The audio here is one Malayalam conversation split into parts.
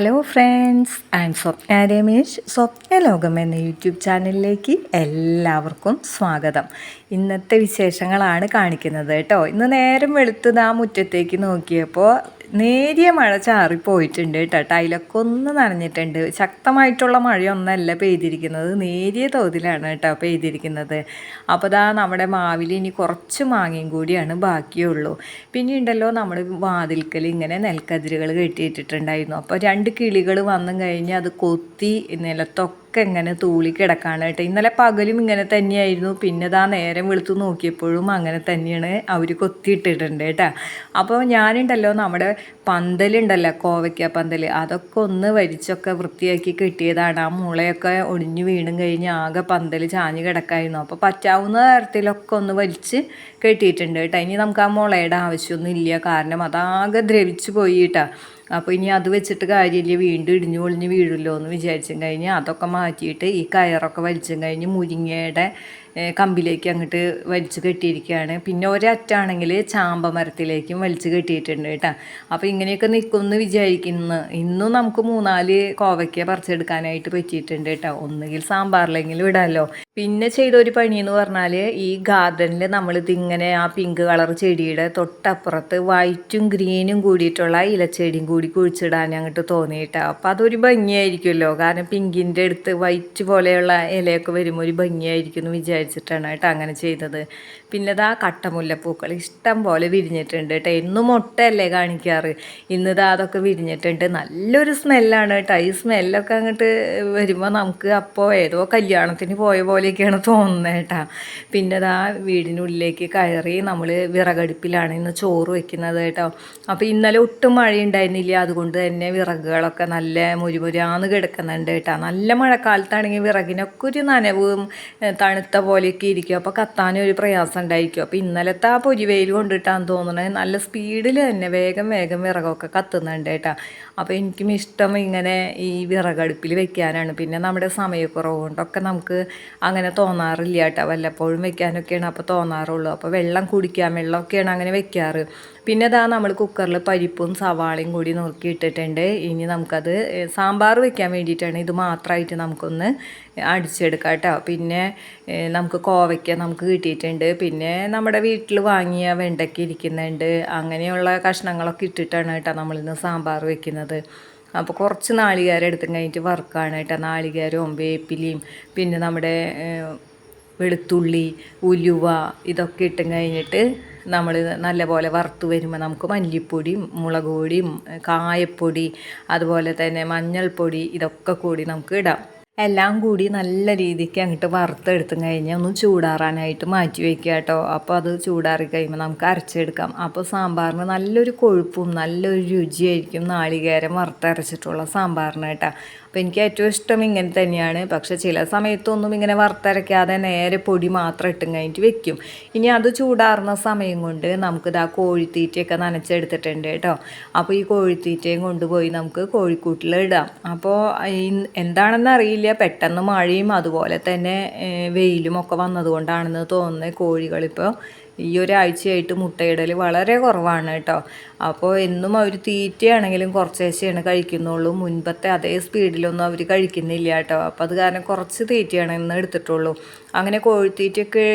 Hello friends M Swapna Ramesh Swapna ലോകം എന്ന യൂട്യൂബ് ചാനലിലേക്ക് എല്ലാവർക്കും സ്വാഗതം. ഇന്നത്തെ വിശേഷങ്ങളാണ് കാണിക്കുന്നത് കേട്ടോ. ഇന്ന് നേരം വെളുത്തത് ആ മുറ്റത്തേക്ക് നോക്കിയപ്പോൾ നേരിയ മഴ ചാറിപ്പോയിട്ടുണ്ട് കേട്ടോ. ടൈലൊക്കെ ഒന്ന് നനഞ്ഞിട്ടുണ്ട്. ശക്തമായിട്ടുള്ള മഴയൊന്നല്ല പെയ്തിരിക്കുന്നത്. നേരിയ തോതിലാണ് കേട്ടോ പെയ്തിരിക്കുന്നത്. അപ്പോൾ ദാ നമ്മുടെ മാവിൽ ഇനി കുറച്ച് മാങ്ങയും കൂടിയാണ് ബാക്കിയുള്ളൂ. പിന്നെ ഉണ്ടല്ലോ നമ്മൾ വാതിൽക്കൽ ഇങ്ങനെ നെൽക്കതിരുകൾ കെട്ടിയിട്ടിട്ടുണ്ടായിരുന്നു. അപ്പോൾ രണ്ട് കിളികൾ വന്നു കഴിഞ്ഞ് അത് കൊത്തി നിലത്തൊക്കെ ഒക്കെ ഇങ്ങനെ തൂളി കിടക്കാണ് കേട്ടോ. ഇന്നലെ പകലും ഇങ്ങനെ തന്നെയായിരുന്നു. പിന്നെ ഇതാ നേരം വെളുത്ത് നോക്കിയപ്പോഴും അങ്ങനെ തന്നെയാണ് അവർ കൊത്തിയിട്ടിട്ടുണ്ട് കേട്ടോ. അപ്പോൾ ഞാനുണ്ടല്ലോ നമ്മുടെ പന്തലുണ്ടല്ലോ കോവയ്ക്ക പന്തൽ അതൊക്കെ ഒന്ന് വരിച്ചൊക്കെ വൃത്തിയാക്കി കിട്ടിയതാണ്. ആ മുളയൊക്കെ ഒടിഞ്ഞു വീണും കഴിഞ്ഞ് ആകെ പന്തൽ ചാഞ്ഞ് കിടക്കായിരുന്നു. അപ്പോൾ പറ്റാവുന്ന തരത്തിലൊക്കെ ഒന്ന് വലിച്ച് കെട്ടിയിട്ടുണ്ട് കേട്ടോ. ഇനി നമുക്ക് ആ മുളയുടെ ആവശ്യമൊന്നും ഇല്ല. കാരണം അതാകെ ദ്രവിച്ചു പോയി അപ്പോൾ ഇനി അത് വെച്ചിട്ട് കാര്യമില്ല വീണ്ടും ഇടിഞ്ഞു പൊളിഞ്ഞ് വീഴുമല്ലോ എന്ന് വിചാരിച്ചും കഴിഞ്ഞ് അതൊക്കെ മാറ്റിയിട്ട് ഈ കയറൊക്കെ വലിച്ചും കഴിഞ്ഞ് മുരിങ്ങയുടെ കമ്പിലേക്ക് അങ്ങോട്ട് വലിച്ചു കെട്ടിയിരിക്കുകയാണ്. പിന്നെ ഒരറ്റാണെങ്കിൽ ചാമ്പ മരത്തിലേക്കും വലിച്ചു കെട്ടിയിട്ടുണ്ട് കേട്ടോ. അപ്പോൾ ഇങ്ങനെയൊക്കെ നിൽക്കുമെന്ന് വിചാരിക്കുന്നു. ഇന്നും നമുക്ക് മൂന്നാൽ കോവയ്ക്ക പറിച്ചെടുക്കാനായിട്ട് പറ്റിയിട്ടുണ്ട് കേട്ടോ. ഒന്നുകിൽ സാമ്പാറിലെങ്കിലും ഇടാമല്ലോ പിന്നെ ചെയ്ത ഒരു പണി എന്ന് പറഞ്ഞാൽ ഈ ഗാർഡനിൽ നമ്മളിതിങ്ങനെ ആ പിങ്ക് കളർ ചെടിയുടെ തൊട്ടപ്പുറത്ത് വൈറ്റും ഗ്രീനും കൂടിയിട്ടുള്ള ഇലച്ചെടിയും കൂടി കുഴിച്ചിടാൻ അങ്ങോട്ട് തോന്നിയിട്ടാണ് അപ്പോൾ അതൊരു ഭംഗിയായിരിക്കുമല്ലോ. കാരണം പിങ്കിന്റെ അടുത്ത് വൈറ്റ് പോലെയുള്ള ഇലയൊക്കെ വരുമ്പോൾ ഒരു ഭംഗിയായിരിക്കും എന്ന് വിചാരിച്ചിട്ടാണ് കേട്ടോ അങ്ങനെ ചെയ്തത്. പിന്നെ ഇതാ കട്ടമുല്ലപ്പൂക്കൾ ഇഷ്ടം പോലെ വിരിഞ്ഞിട്ടുണ്ട് കേട്ടോ. എന്നും മുട്ടയല്ലേ കാണിക്കാറ്? ഇന്നിതാ അതൊക്കെ വിരിഞ്ഞിട്ടുണ്ട്. നല്ലൊരു സ്മെല്ലാണ് കേട്ടോ. ഈ സ്മെല്ലൊക്കെ അങ്ങോട്ട് വരുമ്പോൾ നമുക്ക് അപ്പോൾ ഏതോ കല്യാണത്തിന് പോയ പോലെയൊക്കെയാണ് തോന്നുന്നത് കേട്ടോ. പിന്നെ ഇതാ വീടിനുള്ളിലേക്ക് കയറി നമ്മൾ വിറകടുപ്പിലാണ് ഇന്ന് ചോറ് വെക്കുന്നത് കേട്ടോ. അപ്പോൾ ഇന്നലെ ഒട്ടും മഴ ഉണ്ടായിരുന്നില്ല അതുകൊണ്ട് തന്നെ വിറകുകളൊക്കെ നല്ല മുരുമുരാന്ന് കിടക്കുന്നുണ്ട് കേട്ടോ. നല്ല മഴക്കാലത്താണെങ്കിൽ വിറകിനൊക്കെ ഒരു നനവും തണുത്ത പോലെയൊക്കെ ഇരിക്കും. അപ്പോൾ കത്താനും ഒരു പ്രയാസം ഉണ്ടായിരിക്കും. അപ്പോൾ ഇന്നലത്തെ ആ പൊരിവെയിൽ കൊണ്ടിട്ടാന്ന് തോന്നുന്നത് നല്ല സ്പീഡിൽ തന്നെ വേഗം വേഗം വിറകൊക്കെ കത്തുന്നുണ്ട് കേട്ടോ. അപ്പോൾ എനിക്കും ഇഷ്ടം ഇങ്ങനെ ഈ വിറകടുപ്പിൽ വെക്കാനാണ്. പിന്നെ നമ്മുടെ സമയക്കുറവ് കൊണ്ടൊക്കെ നമുക്ക് അങ്ങനെ തോന്നാറില്ല കേട്ടോ. വല്ലപ്പോഴും വെക്കാനൊക്കെയാണ് അപ്പോൾ തോന്നാറുള്ളൂ. അപ്പോൾ വെള്ളം കുടിക്കാൻ വെള്ളമൊക്കെയാണ് അങ്ങനെ വെക്കാറ്. പിന്നെ ഇതാ നമ്മൾ കുക്കറിൽ പരിപ്പും സവാളയും കൂടി നുറുക്കി ഇട്ടിട്ടുണ്ട്. ഇനി നമുക്കത് സാമ്പാർ വെക്കാൻ വേണ്ടിയിട്ടാണ് ഇത് മാത്രമായിട്ട് നമുക്കൊന്ന് അടിച്ചെടുക്കാം കേട്ടോ പിന്നെ നമുക്ക് കോവയ്ക്ക നമുക്ക് കിട്ടിയിട്ടുണ്ട്. പിന്നെ നമ്മുടെ വീട്ടിൽ വാങ്ങിയ വെണ്ടയ്ക്ക ഇരിക്കുന്നുണ്ട്. അങ്ങനെയുള്ള കഷ്ണങ്ങളൊക്കെ ഇട്ടിട്ടാണ് കേട്ടോ നമ്മളിന്ന് സാമ്പാർ വെക്കുന്നത്. അപ്പോൾ കുറച്ച് നാളികേരം എടുത്തും കഴിഞ്ഞിട്ട് വറുക്കാണ് കേട്ടോ നാളികേരവും വേപ്പിലയും പിന്നെ നമ്മുടെ വെളുത്തുള്ളി ഉലുവ ഇതൊക്കെ ഇട്ടും കഴിഞ്ഞിട്ട് നമ്മൾ നല്ലപോലെ വറുത്ത് വരുമ്പോൾ നമുക്ക് മല്ലിപ്പൊടിയും മുളക് പൊടിയും കായപ്പൊടി അതുപോലെ തന്നെ മഞ്ഞൾപ്പൊടി ഇതൊക്കെ കൂടി നമുക്ക് ഇടാം. എല്ലാം കൂടി നല്ല രീതിക്ക് അങ്ങോട്ട് വറുത്തെടുത്തും കഴിഞ്ഞാൽ ഒന്ന് ചൂടാറാനായിട്ട് മാറ്റി വയ്ക്കുക കേട്ടോ. അപ്പോൾ അത് ചൂടാറി കഴിയുമ്പോൾ നമുക്ക് അരച്ചെടുക്കാം. അപ്പോൾ സാമ്പാറിന് നല്ലൊരു കൊഴുപ്പും നല്ലൊരു രുചിയായിരിക്കും നാളികേരം വറുത്തരച്ചിട്ടുള്ള സാമ്പാറിന് കേട്ടോ. അപ്പോൾ എനിക്ക് ഏറ്റവും ഇഷ്ടം ഇങ്ങനെ തന്നെയാണ്. പക്ഷെ ചില സമയത്തൊന്നും ഇങ്ങനെ വറുത്തരയ്ക്കാതെ നേരെ പൊടി മാത്രം ഇട്ടും കഴിഞ്ഞിട്ട് വെക്കും. ഇനി അത് ചൂടാറുന്ന സമയം കൊണ്ട് നമുക്കിത് ആ കോഴിത്തീറ്റയൊക്കെ നനച്ചെടുത്തിട്ടുണ്ട് കേട്ടോ. അപ്പോൾ ഈ കോഴിത്തീറ്റയും കൊണ്ടുപോയി നമുക്ക് കോഴിക്കൂട്ടിൽ ഇടാം. അപ്പോൾ എന്താണെന്ന് അറിയില്ല. പെട്ടെന്ന് മഴയും അതുപോലെ തന്നെ വെയിലും ഒക്കെ വന്നതുകൊണ്ടാണെന്ന് തോന്നുന്നത് കോഴികളിപ്പോൾ ഈ ഒരാഴ്ചയായിട്ട് മുട്ടയിടൽ വളരെ കുറവാണ് കേട്ടോ. അപ്പോൾ എന്നും അവർ തീറ്റയാണെങ്കിലും കുറച്ചേശയാണ് കഴിക്കുന്നുള്ളൂ. മുൻപത്തെ അതേ സ്പീഡിലൊന്നും അവർ കഴിക്കുന്നില്ല കേട്ടോ. അപ്പോൾ അത് കാരണം കുറച്ച് തീറ്റയാണ് ഇന്ന് എടുത്തിട്ടുള്ളൂ. അങ്ങനെ കോഴിത്തീറ്റയൊക്കെ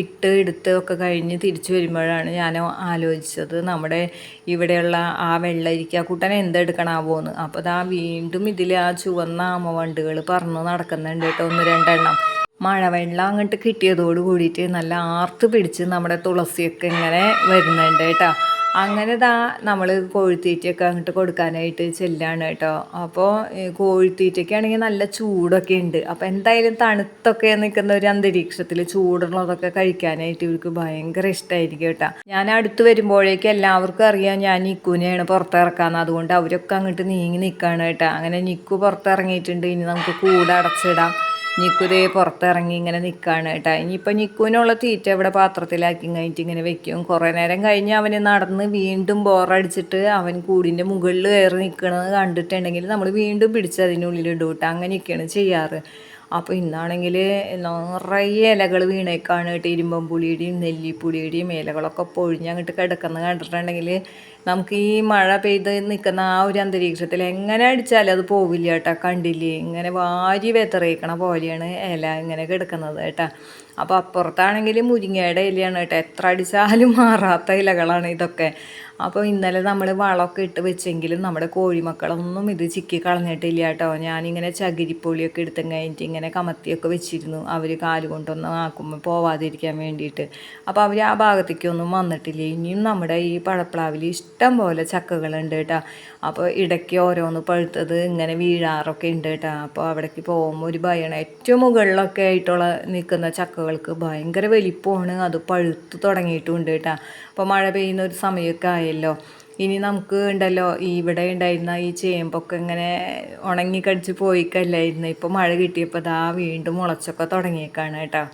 ഇട്ട് എടുത്ത് ഒക്കെ കഴിഞ്ഞ് തിരിച്ചു വരുമ്പോഴാണ് ഞാൻ ആലോചിച്ചത് നമ്മുടെ ഇവിടെയുള്ള ആ വെള്ളരിക്ക കൂട്ടൻ എന്തെടുക്കണാവോ എന്ന് അപ്പോൾ അതാ വീണ്ടും ഇതിൽ ആ ചുവന്ന ആമവണ്ടുകൾ പറന്ന് നടക്കുന്നുണ്ട് കേട്ടോ ഒന്ന് രണ്ടെണ്ണം. മഴവെള്ളം അങ്ങോട്ട് കിട്ടിയതോട് കൂടിയിട്ട് നല്ല ആർത്ത് പിടിച്ച് നമ്മുടെ തുളസിയൊക്കെ ഇങ്ങനെ വരുന്നുണ്ട് കേട്ടോ. അങ്ങനെ ദാ നമ്മൾ കോഴിത്തീറ്റയൊക്കെ അങ്ങോട്ട് കൊടുക്കാനായിട്ട് ചെല്ലാണ് കേട്ടോ. അപ്പോൾ കോഴിത്തീറ്റയ്ക്കാണെങ്കിൽ നല്ല ചൂടൊക്കെ ഉണ്ട് അപ്പോൾ എന്തായാലും തണുത്തൊക്കെ നിൽക്കുന്ന ഒരു അന്തരീക്ഷത്തിൽ ചൂടുള്ളതൊക്കെ കഴിക്കാനായിട്ട് ഇവർക്ക് ഭയങ്കര ഇഷ്ടമായിരിക്കും കേട്ടോ. ഞാൻ അടുത്ത് വരുമ്പോഴേക്കും എല്ലാവർക്കും അറിയാം ഞാൻ നിക്കുനെയാണ് പുറത്തിറക്കാന്ന്. അതുകൊണ്ട് അവരൊക്കെ അങ്ങോട്ട് നീങ്ങി നിൽക്കുകയാണ് കേട്ടോ. അങ്ങനെ നിക്കു പുറത്തിറങ്ങിയിട്ടുണ്ട്. ഇനി നമുക്ക് കൂടെ അടച്ചിടാം. നിക്കുതേ പുറത്തിറങ്ങി ഇങ്ങനെ നിൽക്കുകയാണ് കേട്ടോ. ഇനിയിപ്പോൾ നിക്കുവിനുള്ള തീറ്റ ഇവിടെ പാത്രത്തിലാക്കി കഴിഞ്ഞിട്ട് ഇങ്ങനെ വെക്കും. കുറേ നേരം കഴിഞ്ഞ് അവന് നടന്ന് വീണ്ടും ബോറടിച്ചിട്ട് അവൻ കൂടിന്റെ മുകളിൽ കയറി നിൽക്കണത് കണ്ടിട്ടുണ്ടെങ്കിൽ നമ്മൾ വീണ്ടും പിടിച്ച് അതിനുള്ളിലിടും കേട്ടോ. അങ്ങനെയൊക്കെയാണ് ചെയ്യാറ്. അപ്പോൾ ഇന്നാണെങ്കിൽ നിറയെ ഇലകൾ വീണേക്കാണ് കേട്ടോ. ഇരുമ്പം പുളിയുടെയും നെല്ലിപ്പുളിയുടെയും ഇലകളൊക്കെ പൊഴിഞ്ഞ് അങ്ങോട്ട് കിടക്കുന്നത് കണ്ടിട്ടുണ്ടെങ്കിൽ നമുക്ക് ഈ മഴ പെയ്ത് നിൽക്കുന്ന ആ ഒരു അന്തരീക്ഷത്തിൽ എങ്ങനെ അടിച്ചാലും അത് പോവില്ല കേട്ടോ കണ്ടില്ലേ? ഇങ്ങനെ വാരി വെത്തറിയിക്കണ പോലെയാണ് ഇല ഇങ്ങനെ കിടക്കുന്നത് കേട്ടോ. അപ്പോൾ അപ്പുറത്താണെങ്കിൽ മുരിങ്ങയുടെ ഇലയാണ് കേട്ടോ. എത്ര അടിച്ചാലും മാറാത്ത ഇലകളാണ് ഇതൊക്കെ. അപ്പോൾ ഇന്നലെ നമ്മൾ വളമൊക്കെ ഇട്ട് വെച്ചെങ്കിലും നമ്മുടെ കോഴിമക്കളൊന്നും ഇത് ചിക്കി കളഞ്ഞിട്ടില്ല കേട്ടോ. ഞാനിങ്ങനെ ചകിരിപ്പൊളിയൊക്കെ എടുത്ത് കഴിഞ്ഞിട്ട് ഇങ്ങനെ കമത്തിയൊക്കെ വെച്ചിരുന്നു. അവർ കാൽ കൊണ്ടൊന്നും ആക്കുമ്പോൾ പോവാതിരിക്കാൻ വേണ്ടിയിട്ട്. അപ്പോൾ അവർ ആ ഭാഗത്തേക്കൊന്നും വന്നിട്ടില്ല. ഇനിയും നമ്മുടെ ഈ പഴപ്ലാവിൽ ഇഷ്ടം പോലെ ചക്കകളുണ്ട് കേട്ടോ അപ്പോൾ ഇടയ്ക്ക് ഓരോന്ന് പഴുത്തത് ഇങ്ങനെ വീഴാറൊക്കെ ഉണ്ട് കേട്ടോ അപ്പോൾ അവിടേക്ക് പോകുമ്പോൾ ഒരു ഭയമാണ് ഏറ്റവും മുകളിലൊക്കെ ആയിട്ടുള്ള നിൽക്കുന്ന ചക്കകൾക്ക് ഭയങ്കര വലിപ്പമാണ്. അത് പഴുത്ത് തുടങ്ങിയിട്ടുണ്ട് കേട്ടോ അപ്പോൾ മഴ പെയ്യുന്ന ഒരു സമയമൊക്കെ ആയല്ലോ. ഇനി നമുക്ക് ഉണ്ടല്ലോ ഇവിടെ ഉണ്ടായിരുന്ന ഈ ചേമ്പൊക്കെ ഇങ്ങനെ ഉണങ്ങി കടിച്ച് പോയിക്കല്ലായിരുന്നു. ഇപ്പോൾ മഴ കിട്ടിയപ്പോൾ ദാ വീണ്ടും മുളച്ചൊക്കെ തുടങ്ങിയേക്കാണ് കേട്ടോ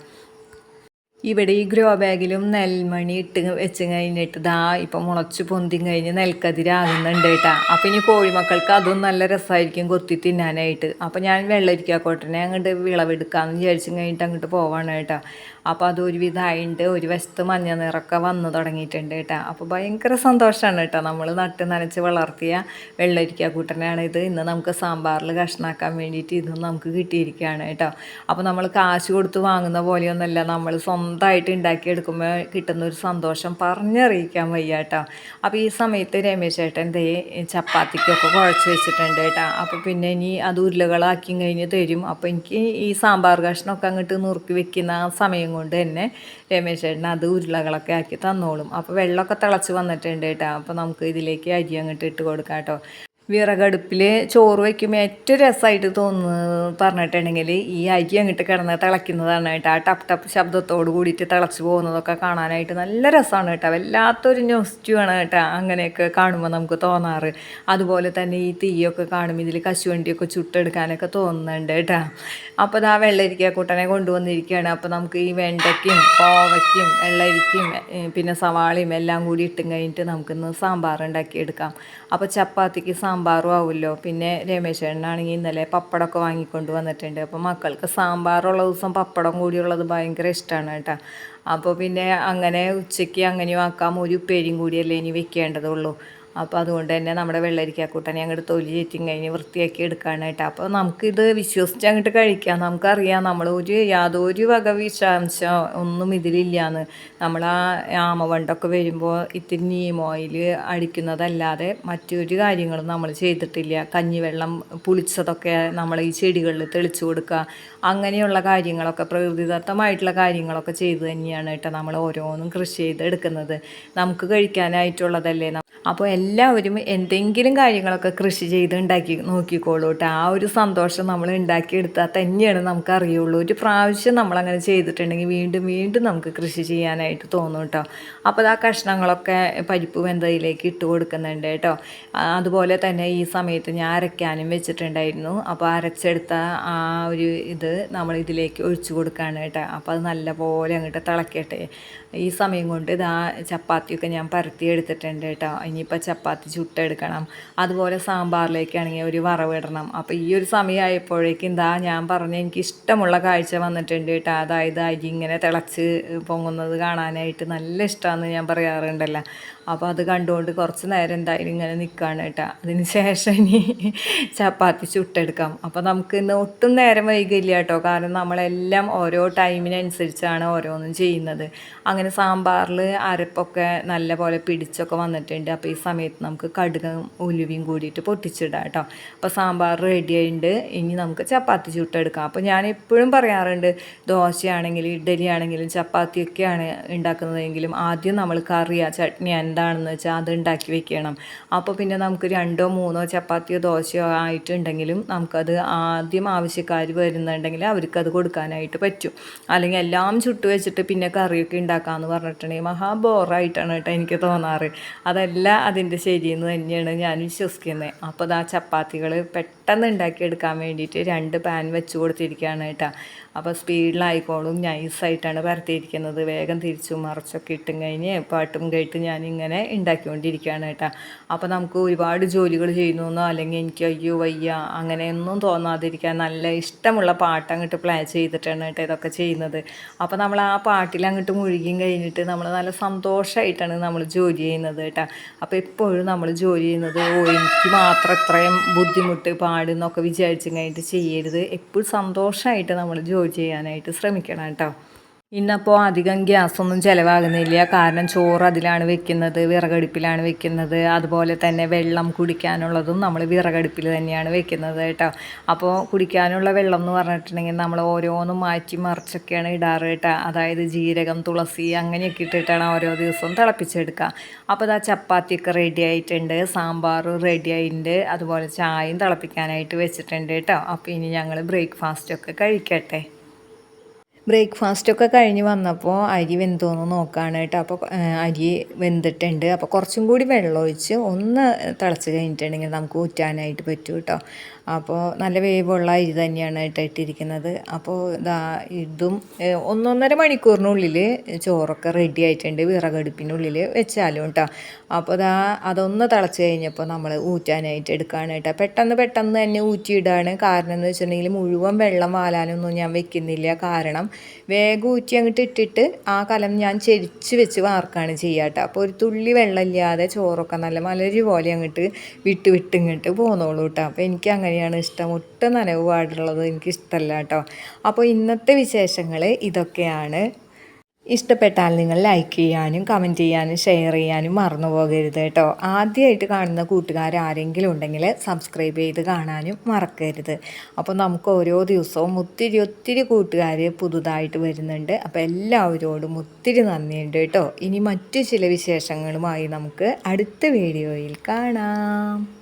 ഇവിടെ ഈ ഗ്രോ ബാഗിലും നെൽമണി ഇട്ട് വെച്ച് കഴിഞ്ഞിട്ട് ദാ ഇപ്പം മുളച്ച് പൊന്തി കഴിഞ്ഞ് നെൽക്കതിരാകുന്നുണ്ട് കേട്ടാ. അപ്പൊ ഇനി കോഴിമക്കൾക്ക് അതും നല്ല രസമായിരിക്കും കൊത്തി തിന്നാനായിട്ട്. അപ്പൊ ഞാൻ വെള്ളരിക്കാക്കോട്ടനെ അങ്ങോട്ട് വിളവെടുക്കാമെന്ന് വിചാരിച്ചു കഴിഞ്ഞിട്ട് അങ്ങോട്ട് പോവാണ് കേട്ടാ. അപ്പൊ അത് ഒരുവിധമായിട്ട് ഒരു വശത്ത് മഞ്ഞ നിറമൊക്കെ വന്നു തുടങ്ങിയിട്ടുണ്ട് കേട്ടോ. അപ്പൊ ഭയങ്കര സന്തോഷമാണ് കേട്ടോ നമ്മൾ നട്ട് നനച്ച് വളർത്തിയ വെള്ളരിക്കാക്കൂട്ടനാണ് ഇത്. ഇന്ന് നമുക്ക് സാമ്പാറിൽ കഷ്ണാക്കാൻ വേണ്ടിയിട്ട് ഇതും നമുക്ക് കിട്ടിയിരിക്കുകയാണ് കേട്ടോ. അപ്പൊ നമ്മൾ കാശ് കൊടുത്ത് വാങ്ങുന്ന പോലെയൊന്നുമല്ല നമ്മൾ സ്വന്തമായിട്ട് ഉണ്ടാക്കിയെടുക്കുമ്പോൾ കിട്ടുന്ന ഒരു സന്തോഷം പറഞ്ഞറിയിക്കാൻ വയ്യ കേട്ടോ അപ്പോൾ ഈ സമയത്ത് രമേശ് ചേട്ടൻ ദേ ചപ്പാത്തിക്കൊക്കെ കുഴച്ച് വെച്ചിട്ടുണ്ട് കേട്ടോ. അപ്പോൾ പിന്നെ ഇനി അത് ഉരുളകളാക്കി കഴിഞ്ഞ് തരും. അപ്പോൾ എനിക്ക് ഈ സാമ്പാർ കഷ്ണമൊക്കെ അങ്ങോട്ട് നുറുക്കി വെക്കുന്ന ആ സമയം കൊണ്ട് തന്നെ രമേശ് ചേട്ടൻ അത് ഉരുളകളൊക്കെ ആക്കി തന്നോളും. അപ്പോൾ വെള്ളമൊക്കെ തിളച്ച് വന്നിട്ടുണ്ട് കേട്ടോ. അപ്പോൾ നമുക്ക് ഇതിലേക്ക് അരി അങ്ങോട്ട് ഇട്ട് കൊടുക്കാം കേട്ടോ വിറകടുപ്പിൽ ചോറ് വയ്ക്കുമ്പോൾ ഏറ്റവും രസമായിട്ട് തോന്നുന്നത് പറഞ്ഞിട്ടുണ്ടെങ്കിൽ ഈ അരി അങ്ങോട്ട് കിടന്ന് തിളയ്ക്കുന്നതാണ് കേട്ടോ. ആ ടപ്പ് ടപ്പ് ശബ്ദത്തോട് കൂടിയിട്ട് തിളച്ച് പോകുന്നതൊക്കെ കാണാനായിട്ട് നല്ല രസമാണ് കേട്ടോ. വല്ലാത്തൊരു ആണ് കേട്ടോ അങ്ങനെയൊക്കെ കാണുമ്പോൾ നമുക്ക് തോന്നാറ്. അതുപോലെ തന്നെ ഈ തീയൊക്കെ കാണുമ്പോൾ ഇതിൽ കശുവണ്ടിയൊക്കെ ചുട്ടെടുക്കാനൊക്കെ തോന്നുന്നുണ്ട് കേട്ടോ. അപ്പോൾ ആ വെള്ളരിക്ക കൂട്ടനെ കൊണ്ടുവന്നിരിക്കുകയാണ്. അപ്പോൾ നമുക്ക് ഈ വെണ്ടയ്ക്കും കോവയ്ക്കും വെള്ളരിക്കും പിന്നെ സവാളയും എല്ലാം കൂടി ഇട്ടും കഴിഞ്ഞിട്ട് നമുക്കിന്ന് സാമ്പാർ ഉണ്ടാക്കിയെടുക്കാം. അപ്പോൾ ചപ്പാത്തിക്ക് സാമ്പാർ സാമ്പാറും ആവുമല്ലോ. പിന്നെ രമേശ് ചേട്ടനാണെങ്കിൽ ഇന്നലെ പപ്പടമൊക്കെ വാങ്ങിക്കൊണ്ട് വന്നിട്ടുണ്ട്. അപ്പോൾ മക്കൾക്ക് സാമ്പാറുള്ള ദിവസം പപ്പടം കൂടിയുള്ളത് ഭയങ്കര ഇഷ്ടമാണ് കേട്ടോ. അപ്പോൾ പിന്നെ അങ്ങനെ ഉച്ചയ്ക്ക് അങ്ങനെയും ആക്കാം. ഒരു ഉപ്പേരിയും കൂടിയല്ലേ ഇനി വെക്കേണ്ടതുള്ളൂ. അപ്പോൾ അതുകൊണ്ട് തന്നെ നമ്മുടെ വെള്ളരിക്കാക്കൂട്ടനെ അങ്ങോട്ട് തൊലി ചേറ്റും കഴിഞ്ഞ് വൃത്തിയാക്കി എടുക്കാനായിട്ട്. അപ്പോൾ നമുക്കിത് വിശ്വസിച്ച് അങ്ങോട്ട് കഴിക്കാം. നമുക്കറിയാം നമ്മൾ ഒരു യാതൊരു വക വിഷാംശം ഒന്നും ഇതിലില്ലാന്ന്. നമ്മൾ ആ ആമവണ്ടൊക്കെ വരുമ്പോൾ ഇത്തിരി നീം ഓയിൽ അടിക്കുന്നതല്ലാതെ മറ്റൊരു കാര്യങ്ങളും നമ്മൾ ചെയ്തിട്ടില്ല. കഞ്ഞിവെള്ളം പുളിച്ചതൊക്കെ നമ്മൾ ഈ ചെടികളിൽ തെളിച്ചു കൊടുക്കുക അങ്ങനെയുള്ള കാര്യങ്ങളൊക്കെ പ്രകൃതിദത്തമായിട്ടുള്ള കാര്യങ്ങളൊക്കെ ചെയ്തു തന്നെയാണ് കേട്ടോ നമ്മൾ ഓരോന്നും കൃഷി ചെയ്ത് എടുക്കുന്നത് നമുക്ക് കഴിക്കാനായിട്ടുള്ളതല്ലേ അപ്പോൾ എല്ലാവരും എന്തെങ്കിലും കാര്യങ്ങളൊക്കെ കൃഷി ചെയ്ത് ഉണ്ടാക്കി നോക്കിക്കോളൂ കേട്ടോ. ആ ഒരു സന്തോഷം നമ്മൾ ഉണ്ടാക്കിയെടുത്താൽ തന്നെയാണ് നമുക്ക് അറിയുള്ളൂ. ഒരു പ്രാവശ്യം നമ്മളങ്ങനെ ചെയ്തിട്ടുണ്ടെങ്കിൽ വീണ്ടും വീണ്ടും നമുക്ക് കൃഷി ചെയ്യാനായിട്ട് തോന്നും കേട്ടോ. അപ്പോൾ ആ കഷ്ണങ്ങളൊക്കെ പരിപ്പ് വെന്തയിലേക്ക് ഇട്ട് കൊടുക്കുന്നുണ്ട് കേട്ടോ. അതുപോലെ തന്നെ ഈ സമയത്ത് ഞാൻ അരയ്ക്കാനും വെച്ചിട്ടുണ്ടായിരുന്നു. അപ്പോൾ അരച്ചെടുത്ത ആ ഒരു ഇത് നമ്മൾ ഇതിലേക്ക് ഒഴിച്ചു കൊടുക്കുകയാണ് കേട്ടോ. അപ്പോൾ അത് നല്ലപോലെ അങ്ങോട്ട് തിളക്കട്ടെ. ഈ സമയം കൊണ്ട് ഇതാ ചപ്പാത്തിയൊക്കെ ഞാൻ പരത്തി എടുത്തിട്ടുണ്ട് കേട്ടോ. ഇനിയിപ്പോൾ ചപ്പാത്തി ചുട്ടെടുക്കണം അതുപോലെ സാമ്പാറിലേക്കാണെങ്കിൽ ഒരു വറവിടണം അപ്പോൾ ഈ ഒരു സമയമായപ്പോഴേക്കും എന്താ ഞാൻ പറഞ്ഞ എനിക്ക് ഇഷ്ടമുള്ള കാഴ്ച വന്നിട്ടുണ്ട് കേട്ടോ. അതായത് അരി ഇങ്ങനെ തിളച്ച് പൊങ്ങുന്നത് കാണാനായിട്ട് നല്ല ഇഷ്ടമാണെന്ന് ഞാൻ പറയാറുണ്ടല്ലോ. അപ്പോൾ അത് കണ്ടുകൊണ്ട് കുറച്ച് നേരം എന്തായാലും ഇങ്ങനെ നിൽക്കുകയാണ് കേട്ടോ. അതിന് ശേഷം ഇനി ചപ്പാത്തി ചുട്ടെടുക്കാം. അപ്പോൾ നമുക്ക് ഇന്ന് ഒട്ടും നേരം വൈകില്ല കേട്ടോ. കാരണം നമ്മളെല്ലാം ഓരോ ടൈമിനനുസരിച്ചാണ് ഓരോന്നും ചെയ്യുന്നത്. അങ്ങനെ സാമ്പാറിൽ അരപ്പൊക്കെ നല്ല പോലെ പിടിച്ചൊക്കെ വന്നിട്ടുണ്ട്. അപ്പോൾ ഈ സമയത്ത് നമുക്ക് കടുകും ഉലുവയും കൂടിയിട്ട് പൊട്ടിച്ചിടാം കേട്ടോ. അപ്പോൾ സാമ്പാർ റെഡി ആയിട്ടുണ്ട് ഇനി നമുക്ക് ചപ്പാത്തി ചുട്ടെടുക്കാം. അപ്പോൾ ഞാൻ എപ്പോഴും പറയാറുണ്ട് ദോശയാണെങ്കിലും ഇഡ്ഡലി ആണെങ്കിലും ചപ്പാത്തിയൊക്കെയാണ് ഉണ്ടാക്കുന്നതെങ്കിലും ആദ്യം നമ്മൾ കറിയാ ചട്നി എന്താ എന്താണെന്ന് വെച്ചാൽ അത് ഉണ്ടാക്കി വെക്കണം. അപ്പോൾ പിന്നെ നമുക്ക് രണ്ടോ മൂന്നോ ചപ്പാത്തിയോ ദോശയോ ആയിട്ടുണ്ടെങ്കിലും നമുക്കത് ആദ്യം ആവശ്യക്കാർ വരുന്നുണ്ടെങ്കിൽ അവർക്കത് കൊടുക്കാനായിട്ട് പറ്റും. അല്ലെങ്കിൽ എല്ലാം ചുട്ടു വെച്ചിട്ട് പിന്നെ കറിയൊക്കെ ഉണ്ടാക്കാമെന്ന് പറഞ്ഞിട്ടുണ്ടെങ്കിൽ മഹാ ബോറായിട്ടാണ് കേട്ടോ എനിക്ക് തോന്നാറ്. അതല്ല അതിന്റെ ശരിയെന്ന് തന്നെയാണ് ഞാൻ വിശ്വസിക്കുന്നത് അപ്പോൾ ആ ചപ്പാത്തികൾ പെട്ടെന്ന് പെട്ടെന്ന് ഉണ്ടാക്കിയെടുക്കാൻ വേണ്ടിയിട്ട് രണ്ട് പാൻ വെച്ച് കൊടുത്തിരിക്കുകയാണ് കേട്ടോ. അപ്പോൾ സ്പീഡിലായിക്കോളും നൈസായിട്ടാണ് പരത്തിയിരിക്കുന്നത് വേഗം തിരിച്ചു മറിച്ചൊക്കെ ഇട്ടും കഴിഞ്ഞ് പാട്ടും കേട്ട് ഞാനിങ്ങനെ ഉണ്ടാക്കിക്കൊണ്ടിരിക്കുകയാണ് കേട്ടോ. അപ്പോൾ നമുക്ക് ഒരുപാട് ജോലികൾ ചെയ്യുന്നോ അല്ലെങ്കിൽ എനിക്ക് അയ്യോ വയ്യ അങ്ങനെയൊന്നും തോന്നാതിരിക്കാൻ നല്ല ഇഷ്ടമുള്ള പാട്ട് അങ്ങോട്ട് പ്ലേ ചെയ്തിട്ടാണ് കേട്ടോ ഇതൊക്കെ ചെയ്യുന്നത്. അപ്പോൾ നമ്മൾ ആ പാട്ടിൽ അങ്ങോട്ട് മുഴുകിയും കഴിഞ്ഞിട്ട് നമ്മൾ നല്ല സന്തോഷമായിട്ടാണ് നമ്മൾ ജോലി ചെയ്യുന്നത് കേട്ടോ. അപ്പോൾ എപ്പോഴും നമ്മൾ ജോലി ചെയ്യുന്നത് ഓ എനിക്ക് മാത്രം ഇത്രയും ബുദ്ധിമുട്ട് പാടുന്നൊക്കെ വിചാരിച്ചും കഴിഞ്ഞിട്ട് ചെയ്യരുത്. എപ്പോഴും സന്തോഷമായിട്ട് നമ്മൾ ജോലി ചെയ്യാനായിട്ട് ശ്രമിക്കണം കേട്ടോ. ഇന്നപ്പോൾ അധികം ഗ്യാസൊന്നും ചിലവാകുന്നില്ല. കാരണം ചോറ് അതിലാണ് വെക്കുന്നത് വിറകടുപ്പിലാണ് വെക്കുന്നത്. അതുപോലെ തന്നെ വെള്ളം കുടിക്കാനുള്ളതും നമ്മൾ വിറകടുപ്പിൽ തന്നെയാണ് വെക്കുന്നത് കേട്ടോ. അപ്പോൾ കുടിക്കാനുള്ള വെള്ളം എന്ന് പറഞ്ഞിട്ടുണ്ടെങ്കിൽ നമ്മൾ ഓരോന്നും മാറ്റി മറിച്ചൊക്കെയാണ് ഇടാറ് കേട്ടോ. അതായത് ജീരകം തുളസി അങ്ങനെയൊക്കെ ഇട്ടിട്ടാണ് ഓരോ ദിവസവും തിളപ്പിച്ചെടുക്കുക അപ്പോൾ ഇതാ ചപ്പാത്തിയൊക്കെ റെഡി ആയിട്ടുണ്ട് സാമ്പാർ റെഡി ആയിട്ടുണ്ട്. അതുപോലെ ചായയും തിളപ്പിക്കാനായിട്ട് വെച്ചിട്ടുണ്ട് കേട്ടോ. അപ്പോൾ ഇനി ഞങ്ങൾ ബ്രേക്ക്ഫാസ്റ്റൊക്കെ കഴിക്കട്ടെ. ബ്രേക്ക്ഫാസ്റ്റൊക്കെ കഴിഞ്ഞ് വന്നപ്പോൾ അരി വെന്തോന്ന് നോക്കുകയാണ് കേട്ടോ. അപ്പോൾ അരി വെന്തിട്ടുണ്ട്. അപ്പോൾ കുറച്ചും കൂടി വെള്ളമൊഴിച്ച് ഒന്ന് തിളച്ച് കഴിഞ്ഞിട്ടുണ്ടെങ്കിൽ നമുക്ക് ഊറ്റാനായിട്ട് പറ്റും കേട്ടോ. അപ്പോൾ നല്ല വേവുള്ള അരി തന്നെയാണ് കേട്ടോ ഇട്ടിരിക്കുന്നത്. അപ്പോൾ ഇതാ ഇതും ഒന്നൊന്നര മണിക്കൂറിനുള്ളിൽ ചോറൊക്കെ റെഡി ആയിട്ടുണ്ട്. വിറകടുപ്പിനുള്ളിൽ വെച്ചാലും കേട്ടോ. അപ്പോൾ ഇതാ അതൊന്ന് തിളച്ച് കഴിഞ്ഞപ്പോൾ നമ്മൾ ഊറ്റാനായിട്ട് എടുക്കുകയാണ് കേട്ടോ. പെട്ടെന്ന് പെട്ടെന്ന് തന്നെ ഊറ്റിയിടാണ്. കാരണം എന്ന് വെച്ചിട്ടുണ്ടെങ്കിൽ മുഴുവൻ വെള്ളം വാലാനൊന്നും ഞാൻ വെക്കുന്നില്ല. കാരണം വേഗം ഊറ്റി അങ്ങോട്ട് ഇട്ടിട്ട് ആ കലം ഞാൻ ചെരിച്ച് വെച്ച് വാർക്കാണ് ചെയ്യാട്ടോ അപ്പോൾ ഒരു തുള്ളി വെള്ളമില്ലാതെ ചോറൊക്കെ നല്ല മലരി പോലെ അങ്ങോട്ട് വിട്ട് വിട്ട് ഇങ്ങോട്ട് പോന്നോളൂ കേട്ടോ. അപ്പോൾ എനിക്ക് അങ്ങനെയാണ് ഇഷ്ടം. ഒട്ടും നനവ് പാടുള്ളത് എനിക്ക് ഇഷ്ടമല്ല കേട്ടോ. അപ്പോൾ ഇന്നത്തെ വിശേഷങ്ങൾ ഇതൊക്കെയാണ്. ഇഷ്ടപ്പെട്ടാൽ നിങ്ങൾ ലൈക്ക് ചെയ്യാനും കമന്റ് ചെയ്യാനും ഷെയർ ചെയ്യാനും മറന്നു പോകരുത് കേട്ടോ. ആദ്യമായിട്ട് കാണുന്ന കൂട്ടുകാർ ആരെങ്കിലും ഉണ്ടെങ്കിൽ സബ്സ്ക്രൈബ് ചെയ്ത് കാണാനും മറക്കരുത്. അപ്പോൾ നമുക്ക് ഓരോ ദിവസവും ഒത്തിരി ഒത്തിരി കൂട്ടുകാർ പുതുതായിട്ട് വരുന്നുണ്ട്. അപ്പോൾ എല്ലാവരോടും ഒത്തിരി നന്ദിയുണ്ട് കേട്ടോ. ഇനി മറ്റു ചില വിശേഷങ്ങളുമായി നമുക്ക് അടുത്ത വീഡിയോയിൽ കാണാം.